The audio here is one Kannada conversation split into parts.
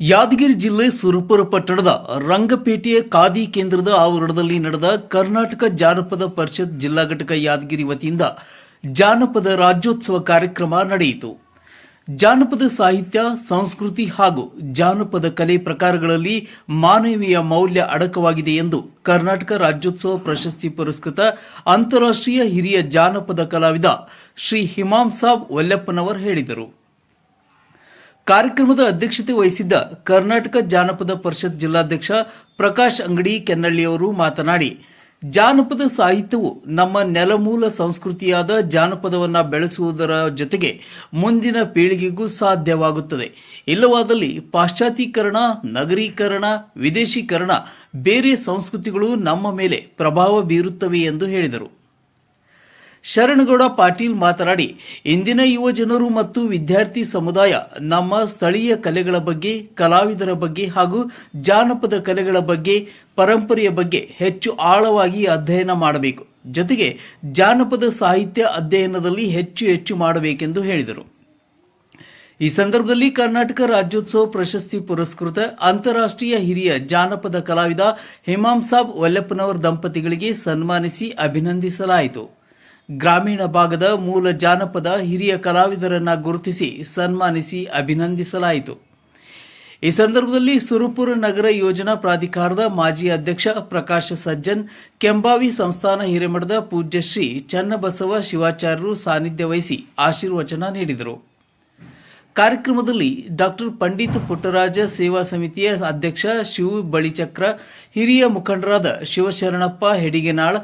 ಯಾದಗಿರಿ ಜಿಲ್ಲೆ ಸುರಪುರ ಪಟ್ಟಣದ ರಂಗಪೇಟೆಯ ಖಾದಿ ಕೇಂದ್ರದ ಆವರಣದಲ್ಲಿ ನಡೆದ ಕರ್ನಾಟಕ ಜಾನಪದ ಪರಿಷತ್ ಜಿಲ್ಲಾ ಘಟಕ ಯಾದಗಿರಿ ವತಿಯಿಂದ ಜಾನಪದ ರಾಜ್ಯೋತ್ಸವ ಕಾರ್ಯಕ್ರಮ ನಡೆಯಿತು. ಜಾನಪದ ಸಾಹಿತ್ಯ, ಸಂಸ್ಕೃತಿ ಹಾಗೂ ಜಾನಪದ ಕಲೆ ಪ್ರಕಾರಗಳಲ್ಲಿ ಮಾನವೀಯ ಮೌಲ್ಯ ಅಡಕವಾಗಿದೆ ಎಂದು ಕರ್ನಾಟಕ ರಾಜ್ಯೋತ್ಸವ ಪ್ರಶಸ್ತಿ ಪುರಸ್ಕೃತ ಅಂತಾರಾಷ್ಟ್ರೀಯ ಹಿರಿಯ ಜಾನಪದ ಕಲಾವಿದ ಶ್ರೀ ಹಿಮಾಂ ಸಾಬ್ ವಲ್ಲಪ್ಪನವರ್ ಹೇಳಿದರು. ಕಾರ್ಯಕ್ರಮದ ಅಧ್ಯಕ್ಷತೆ ವಹಿಸಿದ್ದ ಕರ್ನಾಟಕ ಜಾನಪದ ಪರಿಷತ್ ಜಿಲ್ಲಾಧ್ಯಕ್ಷ ಪ್ರಕಾಶ್ ಅಂಗಡಿ ಕೆನ್ನಳ್ಳಿಯವರು ಮಾತನಾಡಿ, ಜಾನಪದ ಸಾಹಿತ್ಯವು ನಮ್ಮ ನೆಲಮೂಲ ಸಂಸ್ಕೃತಿಯಾದ ಜಾನಪದವನ್ನು ಬೆಳೆಸುವುದರ ಜೊತೆಗೆ ಮುಂದಿನ ಪೀಳಿಗೆಗೂ ಸಾಧ್ಯವಾಗುತ್ತದೆ. ಇಲ್ಲವಾದಲ್ಲಿ ಪಾಶ್ಚಾತ್ಯೀಕರಣ, ನಗರೀಕರಣ, ವಿದೇಶೀಕರಣ, ಬೇರೆ ಸಂಸ್ಕೃತಿಗಳು ನಮ್ಮ ಮೇಲೆ ಪ್ರಭಾವ ಬೀರುತ್ತವೆ ಎಂದು ಹೇಳಿದರು. ಶರಣಗೌಡ ಪಾಟೀಲ್ ಮಾತನಾಡಿ, ಇಂದಿನ ಯುವ ಜನರು ಮತ್ತು ವಿದ್ಯಾರ್ಥಿ ಸಮುದಾಯ ನಮ್ಮ ಸ್ಥಳೀಯ ಕಲೆಗಳ ಬಗ್ಗೆ, ಕಲಾವಿದರ ಬಗ್ಗೆ ಹಾಗೂ ಜಾನಪದ ಕಲೆಗಳ ಬಗ್ಗೆ, ಪರಂಪರೆಯ ಬಗ್ಗೆ ಹೆಚ್ಚು ಆಳವಾಗಿ ಅಧ್ಯಯನ ಮಾಡಬೇಕು. ಜೊತೆಗೆ ಜಾನಪದ ಸಾಹಿತ್ಯ ಅಧ್ಯಯನದಲ್ಲಿ ಹೆಚ್ಚು ಹೆಚ್ಚು ಮಾಡಬೇಕೆಂದು ಹೇಳಿದರು. ಈ ಸಂದರ್ಭದಲ್ಲಿ ಕರ್ನಾಟಕ ರಾಜ್ಯೋತ್ಸವ ಪ್ರಶಸ್ತಿ ಪುರಸ್ಕೃತ ಅಂತಾರಾಷ್ಟ್ರೀಯ ಹಿರಿಯ ಜಾನಪದ ಕಲಾವಿದ ಹಿಮಾಂಸಾಬ್ ವಲ್ಲಪ್ಪನವರ್ ದಂಪತಿಗಳಿಗೆ ಸನ್ಮಾನಿಸಿ ಅಭಿನಂದಿಸಲಾಯಿತು. ಗ್ರಾಮೀಣ ಭಾಗದ ಮೂಲ ಜಾನಪದ ಹಿರಿಯ ಕಲಾವಿದರನ್ನ ಗುರುತಿಸಿ ಸನ್ಮಾನಿಸಿ ಅಭಿನಂದಿಸಲಾಯಿತು. ಈ ಸಂದರ್ಭದಲ್ಲಿ ಸುರಪುರ ನಗರ ಯೋಜನಾ ಪ್ರಾಧಿಕಾರದ ಮಾಜಿ ಅಧ್ಯಕ್ಷ ಪ್ರಕಾಶ ಸಜ್ಜನ್, ಕೆಂಬಾವಿ ಸಂಸ್ಥಾನ ಹಿರೇಮಠದ ಪೂಜ್ಯ ಶ್ರೀ ಚನ್ನಬಸವ ಶಿವಾಚಾರ್ಯರು ಸಾನ್ನಿಧ್ಯ ವಹಿಸಿ ಆಶೀರ್ವಚನ ನೀಡಿದರು. ಕಾರ್ಯಕ್ರಮದಲ್ಲಿ ಡಾಕ್ಟರ್ ಪಂಡಿತ್ ಪುಟ್ಟರಾಜ ಸೇವಾ ಸಮಿತಿಯ ಅಧ್ಯಕ್ಷ ಶಿವ ಬಳಿಚಕ್ರ, ಹಿರಿಯ ಮುಖಂಡರಾದ ಶಿವಶರಣಪ್ಪ ಹೆಡಿಗೆನಾಳ್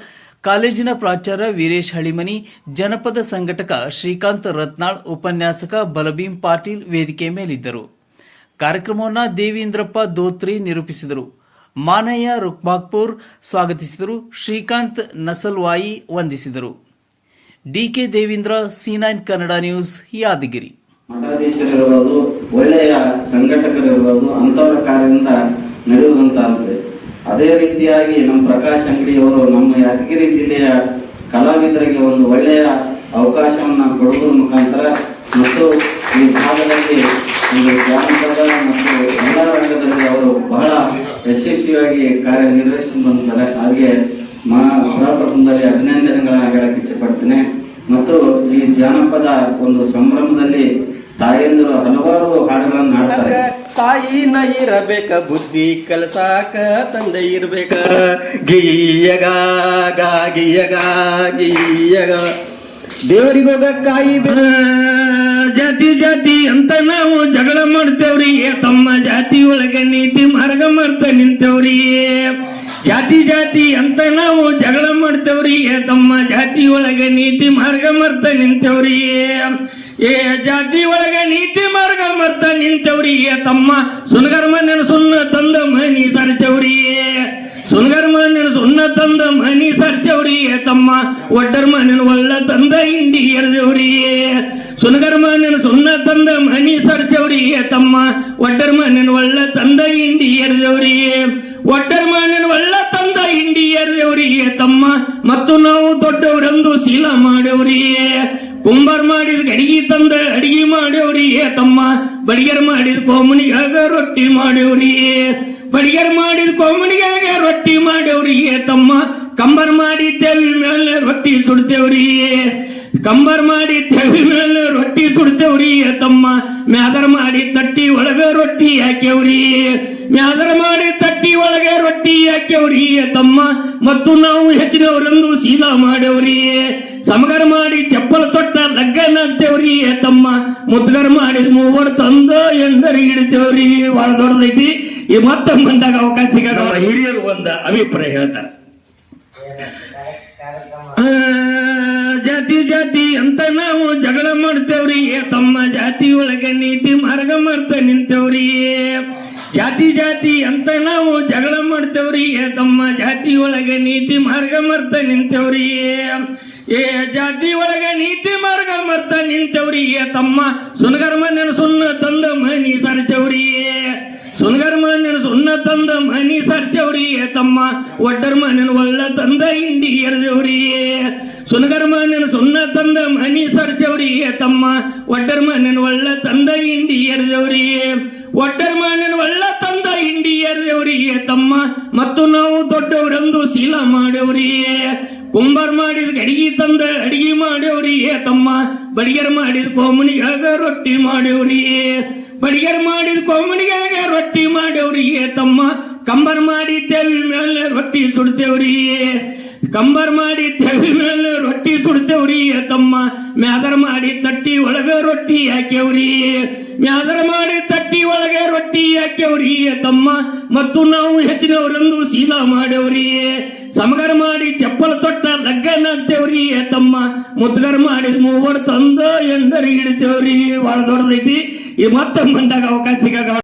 ಕಾಲೇಜಿನ ಪ್ರಾಚಾರ್ಯ ವೀರೇಶ್ ಹಳಿಮನಿ, ಜನಪದ ಸಂಘಟಕ ಶ್ರೀಕಾಂತ್ ರತ್ನಾಳ್, ಉಪನ್ಯಾಸಕ ಬಲಭೀಮ್ ಪಾಟೀಲ್ ವೇದಿಕೆ ಮೇಲಿದ್ದರು. ಕಾರ್ಯಕ್ರಮವನ್ನು ದೇವೀಂದ್ರಪ್ಪ ದೋತ್ರಿ ನಿರೂಪಿಸಿದರು. ಮಾನಯ್ಯ ರುಕ್ಬಾಗ್ಪುರ್ ಸ್ವಾಗತಿಸಿದರು. ಶ್ರೀಕಾಂತ್ ನಸಲ್ವಾಯಿ ವಂದಿಸಿದರು. D K Devendra, C nine Kannada news, Yadgir. ಒಳ್ಳೆಯ ಸಂಘಟಕರಿರ್ಬೋದು ಅಂಥವರ ಕಾರ್ಯದಿಂದ ನಡೆಯುವಂತಾಗುತ್ತೆ ಅದೇ ರೀತಿಯಾಗಿ ನಮ್ಮ ಪ್ರಕಾಶ್ ಅಂಗಡಿಯವರು ನಮ್ಮ ಯಾದಗಿರಿ ಜಿಲ್ಲೆಯ ಕಲಾವಿದರಿಗೆ ಒಂದು ಒಳ್ಳೆಯ ಅವಕಾಶವನ್ನು ಕೊಡುವುದರ ಮುಖಾಂತರ ಮತ್ತು ಈ ಭಾಗದಲ್ಲಿ ಒಂದು ಜಾನಪದ ಮತ್ತು ಎಲ್ಲ ರಂಗದಲ್ಲಿ ಅವರು ಬಹಳ ಯಶಸ್ವಿಯಾಗಿ ಕಾರ್ಯನಿರ್ವಹಿಸಿಕೊಂಡು ಬಂದಿದ್ದಾರೆ ಹಾಗೆ ಮಾ ಪ್ರಥಮದಲ್ಲಿ ಅಭಿನಂದನೆಗಳನ್ನ ಹೇಳಕ್ಕೆ ಇಷ್ಟಪಡ್ತೇನೆ ಮತ್ತು ಈ ಜಾನಪದ ಒಂದು ಸಂಭ್ರಮದಲ್ಲಿ ತಾಯಂದಿರು ಹಲವಾರು ಹಾಡುಗಳನ್ನು ಹಾಡ್ತಾರೆ. ತಾಯಿನ ಇರಬೇಕ ಬುದ್ಧಿ ಕಲಸಾಕ ತಂದೆ ಇರಬೇಕ. ಗಿಯಗ ಗಾ ಗಿಯಗ ಗಿಯ್ಯಗ. ದೇವರಿಗೋಗ ಕಾಯಿ ಬೆ- ಜಾತಿ ಜಾತಿ ಅಂತ ನಾವು ಜಗಳ ಮಾಡ್ತೇವ್ರಿ. ಏ ತಮ್ಮ ಜಾತಿ ಒಳಗೆ ನೀತಿ ಮಾರ್ಗ ಮಾಡ್ತಾ ನಿಂತೇವ್ರಿ. ಜಾತಿ ಜಾತಿ ಅಂತ ನಾವು ಜಗಳ ಮಾಡ್ತೇವ್ರಿ. ಏ ತಮ್ಮ ಜಾತಿ ಒಳಗೆ ನೀತಿ ಮಾರ್ಗ ಮಾಡ್ತಾ ನಿಂತೇವ್ರಿ. ಏ ಜಾತಿ ಒಳಗೆ ನೀತಿ ಮಾರ್ಗ ಮರ್ತ ನಿಂತವ್ರಿ ಏ ತಮ್ಮ. ಸುನಗರ್ಮ ನೆನಸುನ್ನ ತಂದ ಮನಿ ಸರ್ಚವ್ರಿ. ಸುನಗರ್ಮ ನೆನಸುನ್ನ ತಂದ ಮನಿ ಸರ್ಚವ್ರಿ ತಮ್ಮ. ಒಡ್ಡರ್ಮ ನೆನ ಒಳ್ಳ ತಂದ ಇಂಡಿ ಎರ್ದವ್ರಿ. ಸುನಗರ್ಮ ನೆನಸುನ್ನ ತಂದ ಮನಿ ಸರ್ಚವ್ರಿ ತಮ್ಮ. ಒಡ್ಡರ್ಮ ನೆನ ಒಳ್ಳ ತಂದ ಇಂಡಿ ಎರ್ದವ್ರಿ. ಒಡ್ಡರ್ಮ ನೆನ ಒಳ್ಳ ತಂದ ಇಂಡಿ ಎರ್ದವ್ರಿ ತಮ್ಮ. ಮತ್ತು ನಾವು ದೊಡ್ಡವರೆಂದು ಶೀಲ ಮಾಡವ್ರಿ. ಕುಂಬಾರ್ ಮಾಡಿದ ಗಡಿಗೆ ತಂದ, ಅಡಿಗೆ ಮಾಡೇವ್ರಿ ತಮ್ಮ. ಬಡಿಗೆರ್ ಮಾಡಿದ ಕೋಮನಿಗಾಗ ರೊಟ್ಟಿ ಮಾಡ್ಯವ್ರಿ ಬಡಿಗೆರ್ ಮಾಡಿದ ಕೋಮನಿಗಾಗ ರೊಟ್ಟಿ ಮಾಡ್ಯವ್ರಿ ತಮ್ಮ. ಕಂಬರ್ ಮಾಡಿ ತೆವಿ ಮೇಲೆ ರೊಟ್ಟಿ ಸುಡ್ತೇವ್ರಿ ಕಂಬರ್ ಮಾಡಿ ತೆವಿ ಮೇಲೆ ರೊಟ್ಟಿ ಸುಡ್ತೇವ್ರಿ ತಮ್ಮ. ಮ್ಯಾದರ್ ಮಾಡಿ ತಟ್ಟಿ ಒಳಗ ರೊಟ್ಟಿ ಹಾಕ್ಯವ್ರಿ ಮ್ಯಾದರ್ ಮಾಡಿ ತಟ್ಟಿ ಒಳಗೆ ರೊಟ್ಟಿ ಹಾಕ್ಯವ್ರಿ ತಮ್ಮ. ಮತ್ತು ನಾವು ಹೆಚ್ಚಿನವರೆಂದು ಸೀದಾ ಮಾಡ್ಯವ್ರಿ ಸಮಗರ್ ಮಾಡಿ ಚಪ್ಪಲ ಅಂತೇವ್ರಿ ತಮ್ಮ? ಮುದ್ಗರ್ ಮಾಡಿದ ಮೂವರು ತಂದು ಎಂದರಿ ಹಿಡಿತೇವ್ರಿ ಬಹಳ ದೊಡ್ಡದೈತಿ. ಈ ಮತ್ತೆ ಬಂದಾಗ ಅವಕಾಶ ಸಿಗ ಹಿರಿಯರು ಒಂದ ಅಭಿಪ್ರಾಯ ಹೇಳ್ತಾರ. ಜಾತಿ ಜಾತಿ ಅಂತ ನಾವು ಜಗಳ ಮಾಡ್ತೇವ್ರಿ. ತಮ್ಮ, ಜಾತಿ ಒಳಗೆ ನೀತಿ ಮಾರ್ಗ ಮಾಡ್ತಾ ನಿಂತೇವ್ರಿ. ಜಾತಿ ಜಾತಿ ಅಂತ ನಾವು ಜಗಳ ಮಾಡ್ತೇವ್ರಿ. ತಮ್ಮ, ಜಾತಿ ಒಳಗೆ ನೀತಿ ಮಾರ್ಗ ಮರ್ತ ನಿಂತೇವ್ರಿ. ಏ ಜಾತಿ ಒಳಗೆ ನೀತಿ ಮಾರ್ಗ ಮರ್ತ ನಿಂತೇವ್ರಿ ಏ ತಮ್ಮ. ಸುನಗರ ಮನೆನ ಸುಣ್ಣ ತಂದ ಮನಿ ಸರ್ಚವ್ರಿ ಸುನಗರ ಮನೆನ ಸುಣ್ಣ ತಂದ ಮನಿ ಸರ್ಚವ್ರಿ ಏ ತಮ್ಮ. ಒಡ್ಡರ ಮನೆನ ಒಳ್ಳ ತಂದ ಇಂಡಿ ಎರ್ದವ್ರಿ ಸುನಗರ ಮನೆನ ಸುಣ್ಣ ತಂದ ಮನಿ ಸರ್ಚವ್ರಿ ಏ ತಮ್ಮ. ಒಡ್ಡರ ಮನೆನ ಒಳ್ಳ ತಂದ ಇಂಡಿ ಎರ್ದವ್ರಿ ಒಡ್ಡರ್ ಮಾಡಿನ ಒಳ್ಳ ತಂದ ಇಂಡಿಯರ್ಯವರಿಗೆ ತಮ್ಮ. ಮತ್ತು ನಾವು ದೊಡ್ಡವರೆಂದು ಶೀಲ ಮಾಡ್ಯವ್ರಿಗೆ ಕುಂಬಾರ್ ಮಾಡಿದ ಅಡಿಗೆ ತಂದ ಅಡಿಗೆ ಮಾಡ್ಯವ್ರಿಗೆ ತಮ್ಮ ಬಡಿಗೆರ್ ಮಾಡಿದ ಕೋಮಣಿಗಾಗ ರೊಟ್ಟಿ ಮಾಡ್ಯವ್ರಿಗೆ ಬಡಿಗೆರ್ ಮಾಡಿದ ಕೋಮಣಿಗಾಗ ರೊಟ್ಟಿ ಮಾಡ್ಯವ್ರಿಗೆ ತಮ್ಮ ಕಂಬರ್ ಮಾಡಿ ದೇವಿ ಮೇಲೆ ರೊಟ್ಟಿ ಸುಡ್ತೇವ್ರಿಗೆ ಕಂಬರ್ ಮಾಡಿ ತೆವಿ ಮೇಲೆ ರೊಟ್ಟಿ ಸುಡ್ತೇವ್ರಿ ತಮ್ಮ ಮ್ಯಾದರ್ ಮಾಡಿ ತಟ್ಟಿ ಒಳಗ ರೊಟ್ಟಿ ಹಾಕ್ಯವ್ರಿ ಮ್ಯಾದರ್ ಮಾಡಿ ತಟ್ಟಿ ಒಳಗೆ ರೊಟ್ಟಿ ಹಾಕ್ಯವ್ರಿ ತಮ್ಮ ಮತ್ತು ನಾವು ಹೆಚ್ಚಿನವರೆಂದು ಶೀಲ ಮಾಡ್ಯವ್ರಿ ಸಮಗರ್ ಮಾಡಿ ಚಪ್ಪಲ ತೊಟ್ಟ ಲಗ್ಗನ ಅಂತೇವ್ರಿ ತಮ್ಮ. ಮುದ್ಗರ್ ಮಾಡಿದ ಮೂವರು ತಂದ ಎಂದರಿ ಹಿಡಿತೇವ್ರಿ. ಬಹಳ ದೊಡ್ಡದೈತಿ. ಈ ಮತ್ತೆ ಬಂದಾಗ ಅವಕಾಶ ಸಿಗಾಗ